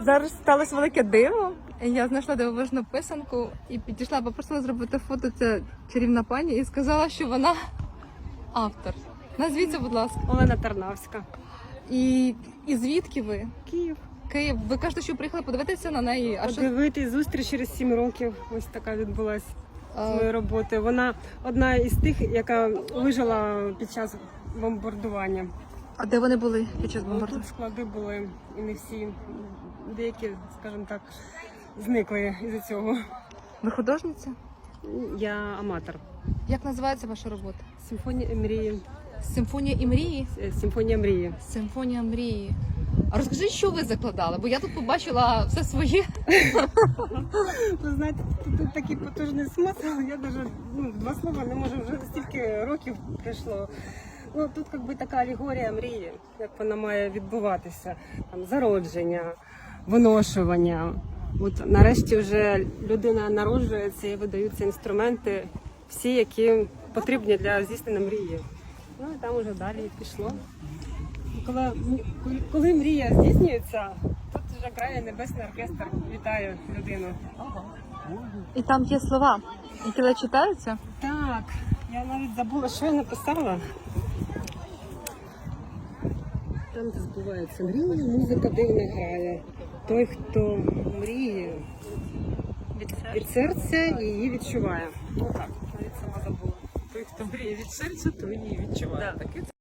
Зараз сталося велике диво. Я знайшла дивовижну писанку і підійшла, попросила зробити фото. Це чарівна пані і сказала, що вона автор. Назвіться, будь ласка. Олена Тарнавська. І, і звідки ви? Київ. Київ. Ви кажете, що приїхали подивитися на неї. А що Подивитись зустріч через 7 років. Ось така відбулася з моєї роботи. Вона одна із тих, яка вижила під час бомбардування. А де вони були під час Ну, бомбардування? Тут склади були і не всі. Деякі, скажімо так, зникли із цього. Ви художниця? Я аматор. Як називається ваша робота? Симфонія мрії. Симфонія і мрії? Е, Симфонія мрії. Симфонія мрії. А розкажіть, що ви закладали? Бо я тут побачила все своє. Ви знаєте, тут, тут такий потужний смисл. Я навіть ну, два слова не можу вже стільки років пройшло. Ну тут якби така алегорія мрії, як вона має відбуватися. Там зародження, виношування. От нарешті вже людина народжується і видаються інструменти, всі, які потрібні для здійснення мрії. Ну і там уже далі пішло. Коли, коли мрія здійснюється, тут вже грає небесний оркестр. Вітаю людину. І там є слова, які читаються. Так, я навіть забула, що я написала. Там, де збуваються мрії, музика дивно грає. Той, хто мріє від серця і її відчуває. Ну так, навіть сама забула. Той, хто мріє від серця, той її відчуває. Да.